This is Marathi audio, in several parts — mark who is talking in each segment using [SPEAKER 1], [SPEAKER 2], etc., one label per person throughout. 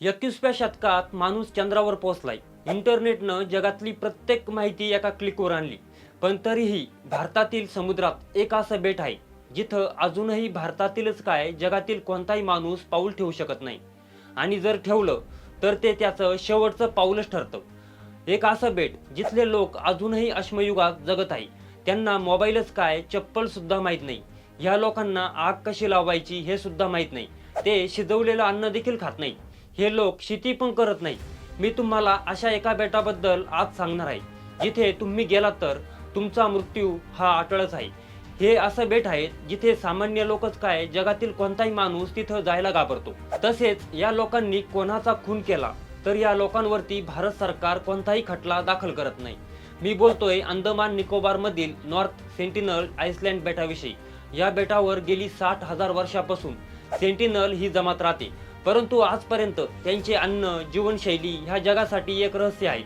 [SPEAKER 1] एकवीसव्या शतकात माणूस चंद्रावर पोहोचलाय. इंटरनेटनं जगातली प्रत्येक माहिती एका क्लिकवर आणली. पण तरीही भारतातील समुद्रात एक असं बेट आहे जिथं अजूनही भारतातीलच काय जगातील कोणताही माणूस पाऊल ठेवू शकत नाही. आणि जर ठेवलं तर ते त्याचं शेवटचं पाऊलच ठरतं. एक असं बेट जिथले लोक अजूनही अश्मयुगात जगत आहे. त्यांना मोबाईलच काय चप्पल सुद्धा माहीत नाही. ह्या लोकांना आग कशी लावायची हे सुद्धा माहीत नाही. ते शिजवलेलं अन्न देखील खात नाही हे लोक शेती पण करत नाही मी तुम्हाला अशा एका बेटाबद्दल आज सांगणार आहे. जिथे तुम्ही गेलात तर तुमचा मृत्यू हा अटळच आहे. हे असं बेट आहे जिथे सामान्य लोकच काय जगातील कोणताही माणूस तिथं जायला घाबरतो. तसेच या लोकांनी कोणाचा खून केला तर या लोकांवरती भारत सरकार कोणताही खटला दाखल करत नाही. मी बोलतोय अंदमान निकोबारमधील नॉर्थ सेंटिनल आइसलँड बेटाविषयी. या बेटावर गेली साठ हजार वर्षापासून सेंटिनल ही जमात राहते. परंतु आजपर्यंत त्यांचे अन्न जीवनशैली ह्या जगासाठी एक रहस्य आहे.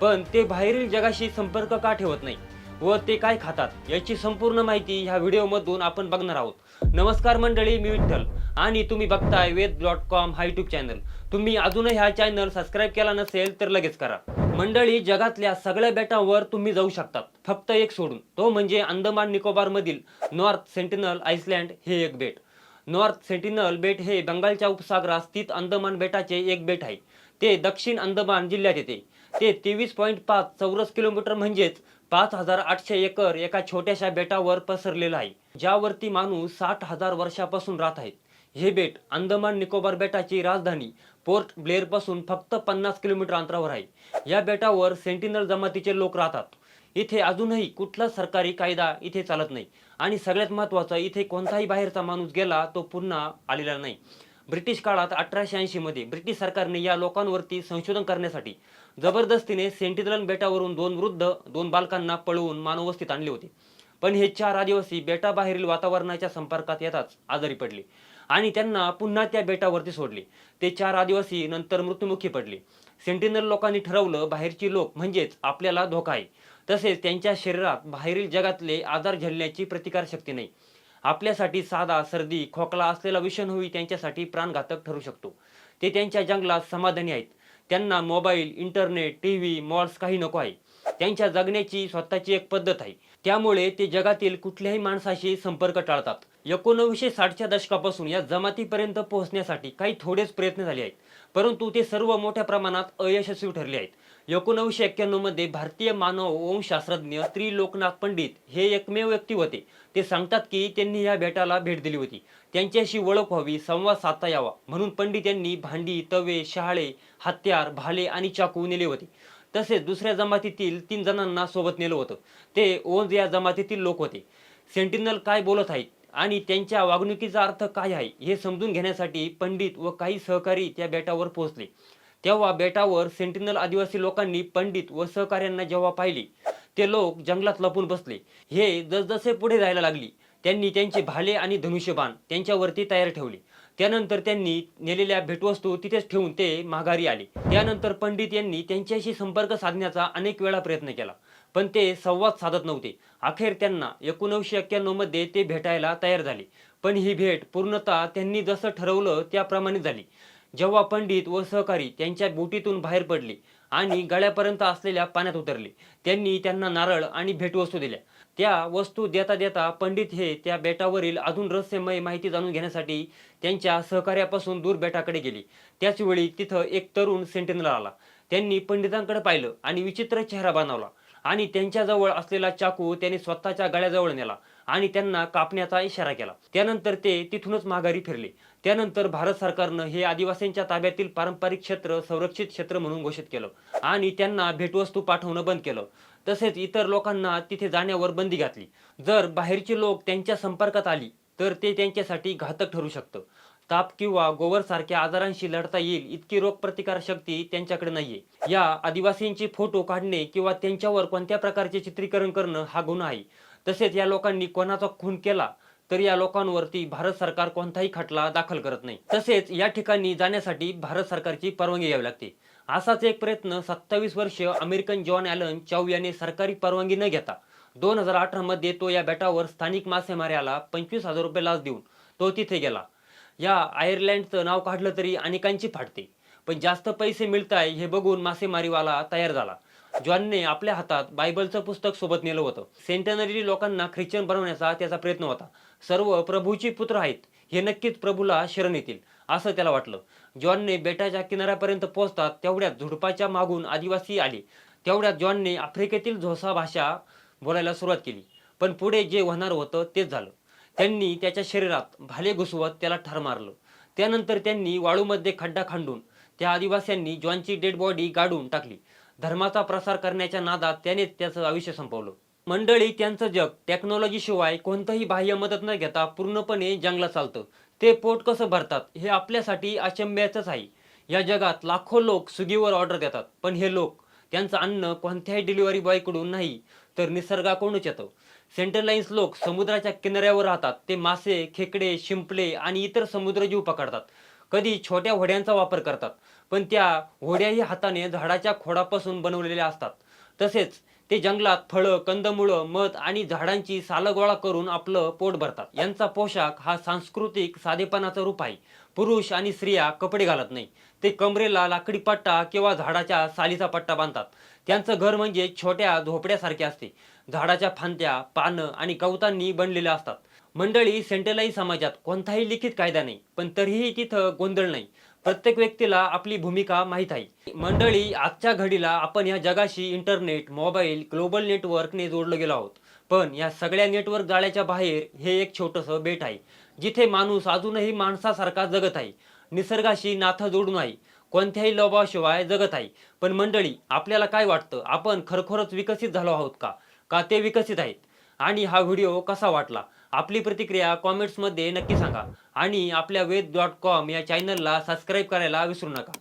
[SPEAKER 1] पण ते बाहेरील जगाशी संपर्क का ठेवत नाही? व ते काय खातात? याची संपूर्ण माहिती ह्या व्हिडिओमधून आपण बघणार आहोत. नमस्कार मंडळी मी विठ्ठल. आणि तुम्ही बघताय वेद डॉट कॉम हा यूट्यूब चॅनल. तुम्ही अजूनही हा चॅनल सबस्क्राईब केला नसेल तर लगेच करा. मंडळी जगातल्या सगळ्या बेटांवर तुम्ही जाऊ शकतात. फक्त एक सोडून. तो म्हणजे अंदमान निकोबारमधील नॉर्थ सेंटिनल आइसलँड हे एक बेट. नॉर्थ सेंटिनल बेट हे बंगालच्या उपसागरात स्थित अंदमान बेटाचे एक बेट आहे. ते दक्षिण अंदमान जिल्ह्यात येते. ते तेवीस पॉईंट पाच चौरस किलोमीटर म्हणजेच पाच हजार आठशे एकर एका छोट्याशा बेटावर पसरलेलं आहे. ज्यावरती माणूस साठ हजार वर्षापासून राहत आहेत. हे बेट अंदमान निकोबार बेटाची राजधानी पोर्ट ब्लेअरपासून फक्त पन्नास किलोमीटर अंतरावर आहे. या बेटावर सेंटिनल जमातीचे लोक राहतात. इथे अजूनही कुठला सरकारी कायदा इथे चालत नाही. आणि सगळ्यात महत्त्वाचं इथे कोणताही बाहेरचा माणूस गेला तो पुन्हा आलेला नाही. ब्रिटिश काळात अठराशे ऐंशीमध्ये ब्रिटिश सरकारने या लोकांवरती संशोधन करण्यासाठी जबरदस्तीने सेंटिदलन बेटावरून दोन वृद्ध दोन बालकांना पळवून मानवस्थित आणले होते. पण हे चार आदिवासी बेटाबाहेरील वातावरणाच्या संपर्कात येताच आजारी पडले आणि त्यांना पुन्हा त्या बेटावरती सोडले. ते चार आदिवासी नंतर मृत्युमुखी पडले. सेंटिनल लोकांनी ठरवलं बाहेरची लोक म्हणजेच आपल्याला धोका आहे. तसेच त्यांच्या शरीरात बाहेरील जगातले आजार झेलण्याची प्रतिकारशक्ती नाही. आपल्यासाठी साधा सर्दी खोकला असलेला विषाणूही त्यांच्यासाठी प्राणघातक ठरू शकतो. ते त्यांच्या जंगलात समाधानी आहेत. त्यांना mobile internet T V malls काही नको आहे. त्यांच्या जगण्याची स्वतःची एक पद्धत आहे. त्यामुळे ते जगातील कुठल्याही माणसाशी संपर्क टाळतात. एकोणवीसशे साठच्या दशकापासून या जमातीपर्यंत पोहोचण्यासाठी काही थोडेच प्रयत्न झाले आहेत. परंतु ते सर्व मोठ्या प्रमाणात अयशस्वी ठरले आहेत. एकोणवीसशे एक्क्याण्णवमध्ये भारतीय मानव वंशशास्त्रज्ञ त्रिलोकनाथ पंडित हे एकमेव व्यक्ती होते. ते सांगतात की त्यांनी या बेटाला भेट दिली होती. त्यांच्याशी ओळख व्हावी संवाद साधता यावा म्हणून पंडित यांनी भांडी तवे शहाळे हत्यार भाले आणि चाकू नेले होते. तसेच दुसऱ्या जमातीतील तीन जणांना सोबत नेलं होतं. ते ओंज या जमातीतील लोक होते. सेंटिनल काय बोलत आहेत आणि त्यांच्या वागणुकीचा अर्थ काय आहे हे समजून घेण्यासाठी पंडित व काही सहकारी त्या बेटावर पोहोचले. तेव्हा बेटावर सेंटिनल आदिवासी लोकांनी पंडित व सहकार्यांना जेव्हा पाहिले ते लोक जंगलात लपून बसले. हे जसजसे पुढे जायला लागली त्यांनी त्यांचे भाले आणि धनुष्यबाण त्यांच्यावरती तयार ठेवले. त्यानंतर त्यांनी नेलेल्या भेटवस्तू तिथेच ठेवून ते माघारी आले. त्यानंतर पंडित यांनी त्यांच्याशी संपर्क साधण्याचा अनेक वेळा प्रयत्न केला पण ते संवाद साधत नव्हते. अखेर त्यांना एकोणीसशे एक्क्याण्णवमध्ये ते भेटायला तयार झाले. पण ही भेट पूर्णतः त्यांनी जसं ठरवलं त्याप्रमाणे झाली. जेव्हा पंडित व सहकारी त्यांच्या बोटीतून बाहेर पडले आणि गळ्यापर्यंत असलेल्या पाण्यात उतरले. त्यांनी त्यांना नारळ आणि भेटवस्तू दिल्या. त्या वस्तू देता देता पंडित हे त्या बेटावरील अजून रहस्यमय माहिती जाणून घेण्यासाठी त्यांच्या सहकार्यापासून दूर बेटाकडे गेले. त्याचवेळी तिथं एक तरुण सेंटिनला आला. त्यांनी पंडितांकडे पाहिलं आणि विचित्र चेहरा बनवला आणि त्यांच्याजवळ असलेला चाकू त्यांनी स्वतःच्या गळ्याजवळ नेला. आणि त्यांना कापण्याचा इशारा केला. त्यानंतर ते तिथूनच माघारी फिरले. त्यानंतर भारत सरकारनं हे आदिवासींच्या ताब्यातील पारंपरिक क्षेत्र संरक्षित क्षेत्र म्हणून घोषित केलं आणि त्यांना भेटवस्तू पाठवणं बंद केलं. तसेच इतर लोकांना तिथे जाण्यावर बंदी घातली. जर बाहेरचे लोक त्यांच्या संपर्कात आली तर ते त्यांच्यासाठी घातक ठरू शकतं. ताप किंवा गोवर सारख्या आजारांशी लढता येईल इतकी रोगप्रतिकार शक्ती त्यांच्याकडे नाहीये. या आदिवासींचे फोटो काढणे किंवा त्यांच्यावर कोणत्या प्रकारचे चित्रीकरण करणं हा गुन्हा आहे. तसेच या लोकांनी कोणाचा खून केला तर या लोकांवरती भारत सरकार कोणताही खटला दाखल करत नाही. तसेच या ठिकाणी जाण्यासाठी भारत सरकारची परवानगी घ्यावी लागते. असाच एक प्रयत्न सत्तावीस वर्ष अमेरिकन जॉन ॲलन चाऊ याने सरकारी परवानगी न घेता दोन हजार अठरा मध्ये तो या बेटावर स्थानिक मासेमाऱ्याला पंचवीस हजार रुपये लाच देऊन तो तिथे गेला. या आयर्लंडचं नाव काढलं तरी अनेकांची फाटते. पण जास्त पैसे मिळताय हे बघून मासेमारीवाला तयार झाला. जॉनने आपल्या हातात बायबलचं पुस्तक सोबत नेलं होतं. सेंटनरी लोकांना ख्रिश्चन बनवण्याचा त्याचा प्रयत्न होता. सर्व प्रभूची पुत्र आहेत हे नक्कीच प्रभूला शरण येतील असं त्याला वाटलं. जॉनने बेटाच्या किनाऱ्यापर्यंत पोहोचतात तेवढ्यात झुडपाच्या मागून आदिवासी आले. तेवढ्यात जॉनने आफ्रिकेतील झोसा भाषा बोलायला सुरुवात केली. पण पुढे जे होणार होतं तेच झालं. त्यांनी त्याच्या शरीरात भाले घुसवत त्याला ठार मारलं. त्यानंतर त्यांनी वाळूमध्ये खड्डा खांडून त्या आदिवास्यांनी जॉनची डेड बॉडी गाडून टाकली. धर्माचा प्रसार करण्याच्या नादात त्याने त्याचं आयुष्य संपवलं. मंडळी त्यांचं जग टेक्नॉलॉजी शिवाय कोणतंही बाह्य मदत न घेता पूर्णपणे जंगलात चालतं. ते पोट कसं भरतात हे आपल्यासाठी अचंब्याचंच आहे. या जगात लाखो लोक स्विगीवर ऑर्डर देतात पण हे लोक त्यांचं अन्न कोणत्याही डिलिव्हरी बॉयकडून नाही तर निसर्गाकडूनच येतं. सेंट्रलाइन्स लोक समुद्राच्या किनाऱ्यावर राहतात ते मासे खेकडे शिंपले आणि इतर समुद्रजीव पकडतात. कधी छोट्या होड्यांचा वापर करतात पण त्या होड्याही हाताने झाडाच्या खोडापासून बनवलेल्या असतात. तसेच ते जंगलात फळं कंदमुळं मध आणि झाडांची सालं गोळा करून आपलं पोट भरतात. यांचा पोशाख हा सांस्कृतिक साधेपणाचं रूप आहे. पुरुष आणि स्त्रिया कपडे घालत नाही. ते कमरेला लाकडी पट्टा किंवा झाडाच्या सालीचा पट्टा बांधतात. त्यांचं घर म्हणजे छोट्या झोपड्यासारखे असते. झाडाच्या फांद्या पानं आणि गवतांनी बनलेल्या असतात. मंडळी सेंट्रलाइज समाजात कोणताही लिखित कायदा नाही पण तरीही तिथं गोंधळ नाही. प्रत्येक व्यक्तीला आपली भूमिका माहीत आहे. मंडळी आजच्या घडीला आपण या जगाशी इंटरनेट मोबाईल ग्लोबल नेटवर्कने जोडलं गेलो आहोत. पण या सगळ्या नेटवर्क जाळ्याच्या बाहेर हे एक छोटंसं बेट आहे. जिथे माणूस अजूनही माणसासारखा जगत आहे. निसर्गाशी नाथं जोडून आहे. कोणत्याही लोभाशिवाय जगत आहे. पण मंडळी आपल्याला काय वाटतं? आपण खरोखरच विकसित झालो आहोत का? का ते विकसित आहेत? आणि हा व्हिडिओ कसा वाटला? आपली प्रतिक्रिया कॉमेंट्समध्ये नक्की सांगा. आणि आपल्या वेद डॉट कॉम या चॅनलला सबस्क्राईब करायला विसरू नका.